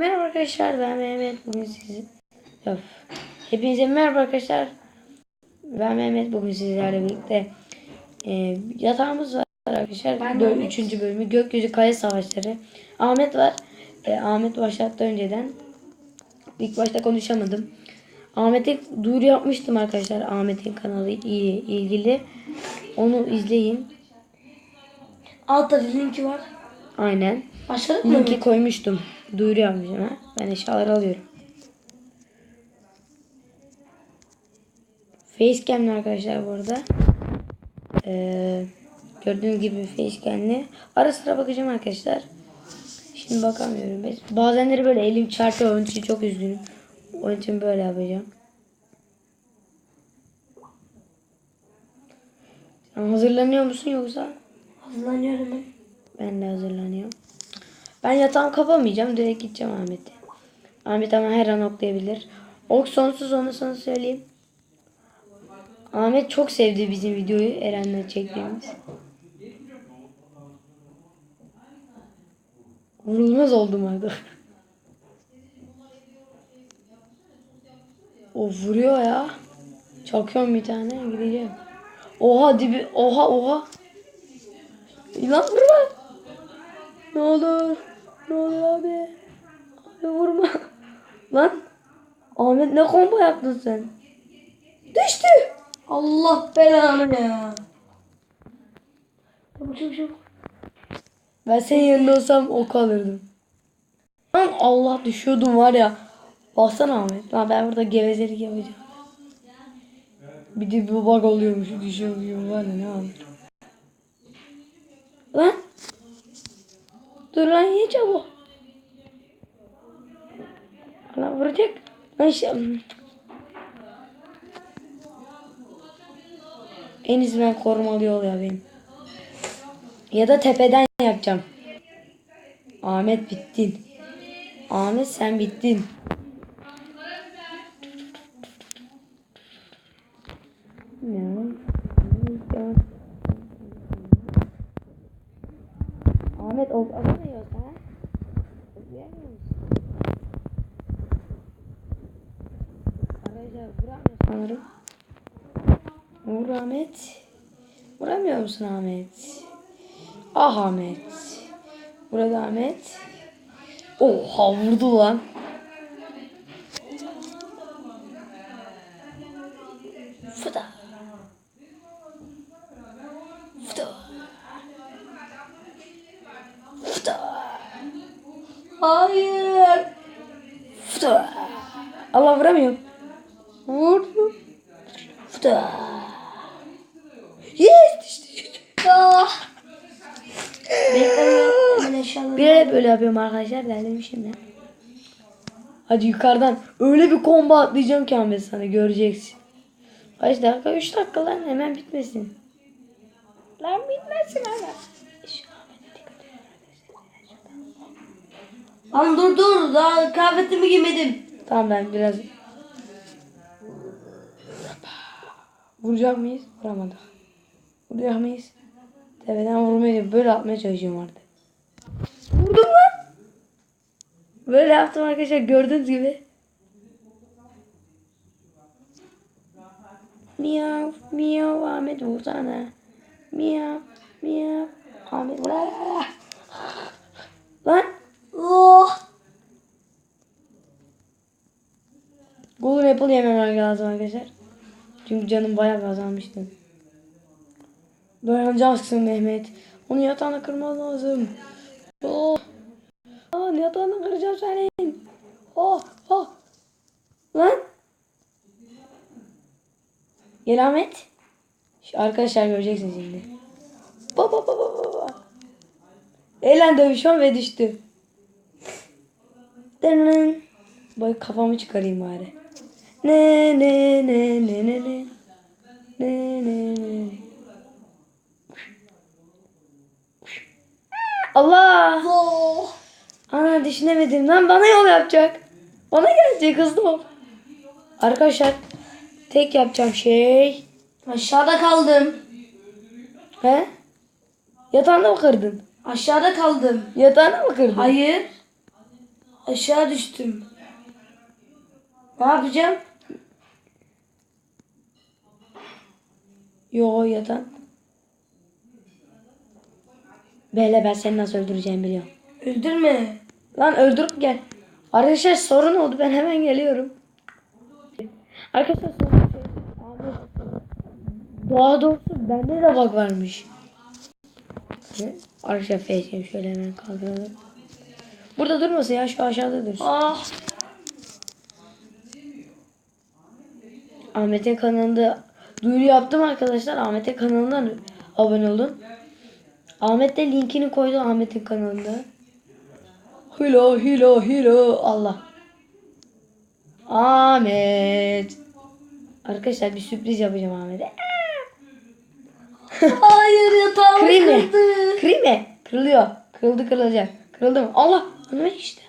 Merhaba arkadaşlar ben Mehmet. Bugün sizi Öf. Hepinize merhaba arkadaşlar. Ben Mehmet. Bugün sizlerle birlikte e, yatağımız var arkadaşlar. Ben Dö- Mehmet. üçüncü bölümü gökyüzü kale savaşları. Ahmet var. E, Ahmet başlattı önceden. İlk başta konuşamadım. Ahmet'e duyuru yapmıştım arkadaşlar. Ahmet'in kanalı iyi ilgili. Onu izleyin. Altta linki var. aynen. Başladık mı? linki koymuştum duyuru yapmışım ha ben eşyaları alıyorum Facecam'li arkadaşlar bu arada. Ee, gördüğünüz gibi facecam'li. Ara sıra bakacağım arkadaşlar. Şimdi bakamıyorum. Bazenleri böyle elim çarpıyor. Onun için çok üzgünüm. Onun için böyle yapacağım. Sen hazırlanıyor musun yoksa? Hazırlanıyorum ben. Ben de hazırlanıyorum. Ben yatağımı kapamayacağım. Direkt gideceğim Ahmet'e. Ahmet ama her an oklayabilir. Ok sonsuz onu sana söyleyeyim. Ahmet çok sevdi bizim videoyu Eren'le çektiğimiz. Vurulmaz oldum artık. O vuruyor ya. Çakıyorum bir tane gideceğim. Oha dibi oha oha. Lan vurma. Ne olur. Ne olur abi. Abi vurma. Lan. Ahmet ne combo yaptın sen? Düştü. Allah belanı ya. Çabuk çabuk çabuk. Ben senin yerinde olsam ok alırdım. Lan Allah düşüyordum var ya. Baksana Ahmet. Lan ben burada gevezelik yapacağım. Bir de bir bug oluyormuş. Düşüyorum var ya ne alır. Lan. Dur lan ye çabuk. Lan vuracak. Lan şey. En ben korumalı yol ya benim. Ya da tepeden yapacağım. Ahmet bittin. Ahmet sen bittin. Ne? Ahmet ok alamıyor ha? Okuyamıyor musun? Arkadaşlar vuramıyor sanırım. Vur Ahmet. Vuramıyor musun Ahmet? Ah Ahmet. Burada Ahmet. Oha vurdu lan. Fıda. Fıda. Hayır. Fıda. Allah vuramıyor. Vurdu. Fıda. Yes. Ah. Hemen. Bir hep böyle yapıyorum arkadaşlar. Derdim şimdi. Hadi yukarıdan öyle bir combo atlayacağım ki Ahmet sana göreceksin. Kaç dakika? 3 dakika lan hemen bitmesin. Lan bitmesin arkadaşlar. Lan dur dur daha kıyafetimi giymedim. Tamam ben biraz Vuracak mıyız? Vuramadık. Vuracak mıyız? Tepeden vurmayı böyle atmaya çalışıyorum artık. Vurdum lan. Böyle yaptım arkadaşlar gördüğünüz gibi. Miyav miyav Ahmet vursana. Miyav miyav Ahmet vur. Lan Oh. Golden Apple yememem lazım arkadaşlar. Çünkü canım bayağı azalmıştı. Dayanacaksın Mehmet. Onu yatağına kırman lazım. Oh. Aa, yatağını kıracağım senin. Oh, oh. Lan. Gel Ahmet. Şu arkadaşlar göreceksiniz şimdi. Baba baba baba. Eğlen dövüşüyorum ve düştü. Dırnın. Bak kafamı çıkarayım bari. Ne ne ne ne ne ne. Ne ne ne. Allah! Oh. Ana düşünemedim lan bana yol yapacak. Bana gelecek hızlı ol. Arkadaşlar tek yapacağım şey. Aşağıda kaldım. He? Yatağında mı kırdın? Aşağıda kaldım. Yatağında mı kırdın? Hayır. Aşağı düştüm. Ne yapacağım? Yo yatan. Böyle ben seni nasıl öldüreceğimi biliyorum. Öldürme. Lan öldürüp gel. Arkadaşlar sorun oldu ben hemen geliyorum. Arkadaşlar sorun şey. Doğa doğrusu bende de bug varmış. Arkadaşlar facecam şöyle hemen kaldıralım. Burada durmasın ya şu aşağıda dursun. Ah. Ahmet'in kanalında duyuru yaptım arkadaşlar. Ahmet'in kanalından abone olun. Ahmet de linkini koydu Ahmet'in kanalında. Hilo hilo hilo Allah. Ahmet. Arkadaşlar bir sürpriz yapacağım Ahmet'e. Hayır yatağım mı? kırdı. Mı? Kırılıyor. Kırıldı kırılacak. Kırıldı mı? Allah. Önüme işte.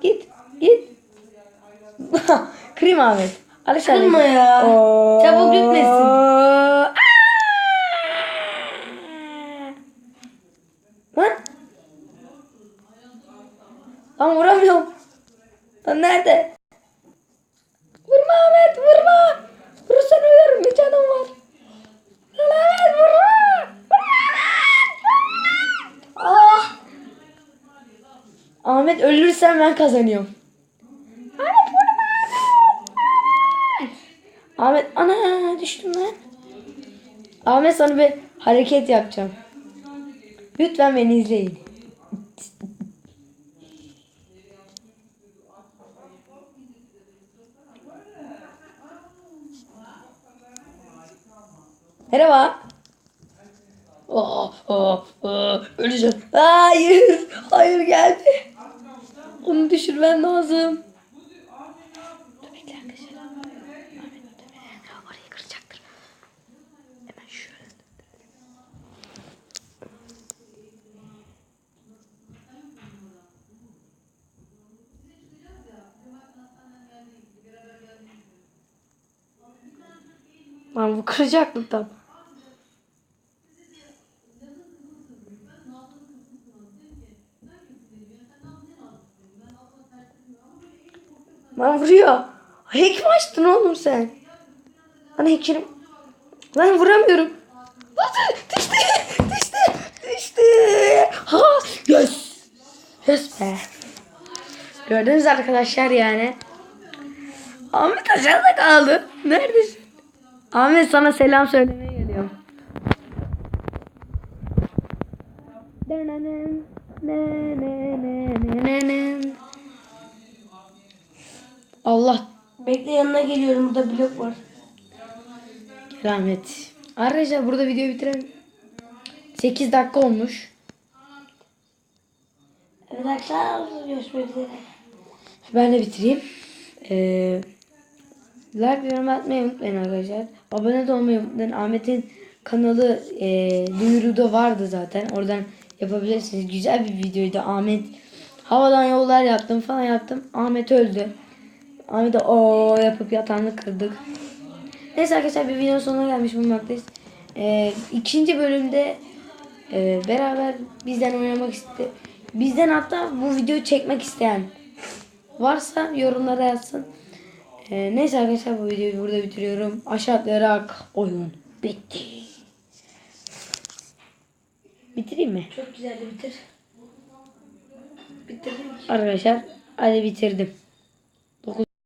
Git. Git. Kırayım Ahmet. Arkadaşlar. Kırma ya. Oo. Çabuk gitmesin. Lan. Lan vuramıyorum. Lan nerede? Vurma Ahmet vurma. Vurursan ölürüm bir canım var. Lan Ahmet vurma. Ah. Ahmet ölürsen ben kazanıyorum. Ahmet ana düştüm lan. Ahmet sana bir hareket yapacağım. Lütfen beni izleyin. Merhaba. Oh, oh, oh, öleceğim. Hayır, hayır geldi. Onu düşürmem lazım. Dur bekle arkadaşlar. Ahmet muhtemelen orayı kıracaktır. Hemen şöyle. Lan bu kıracaklıktan. Lan vuruyor. Hack mi açtın oğlum sen? Lan hackerim. Lan vuramıyorum. Lan düştü. Düştü. Düştü. Ha. Yes. Yes be. Gördünüz arkadaşlar yani. Ahmet aşağıda kaldı. Neredesin? Ahmet sana selam söylemeye geliyorum. Allah Bekle yanına geliyorum. Burada blok var. rahmet. Arkadaşlar burada videoyu bitirelim. 8 dakika olmuş. Evet arkadaşlar. Görüşmek üzere. Ben de bitireyim. Ee, like ve yorum atmayı unutmayın arkadaşlar. Abone de olmayı unutmayın. Ahmet'in kanalı e, duyuruda vardı zaten. Oradan yapabilirsiniz. Güzel bir videoydu. Ahmet havadan yollar yaptım falan yaptım. Ahmet öldü. Ahmet'e o yapıp yatağını kırdık. Neyse arkadaşlar bir videonun sonuna gelmiş bulunmaktayız. Ee, ikinci bölümde e, beraber bizden oynamak iste bizden hatta bu videoyu çekmek isteyen varsa yorumlara yazsın. Ee, neyse arkadaşlar bu videoyu burada bitiriyorum. Aşağı atlayarak oyun bitti. Bitireyim mi? Çok güzeldi bitir. Bitirdim. Arkadaşlar hadi bitirdim.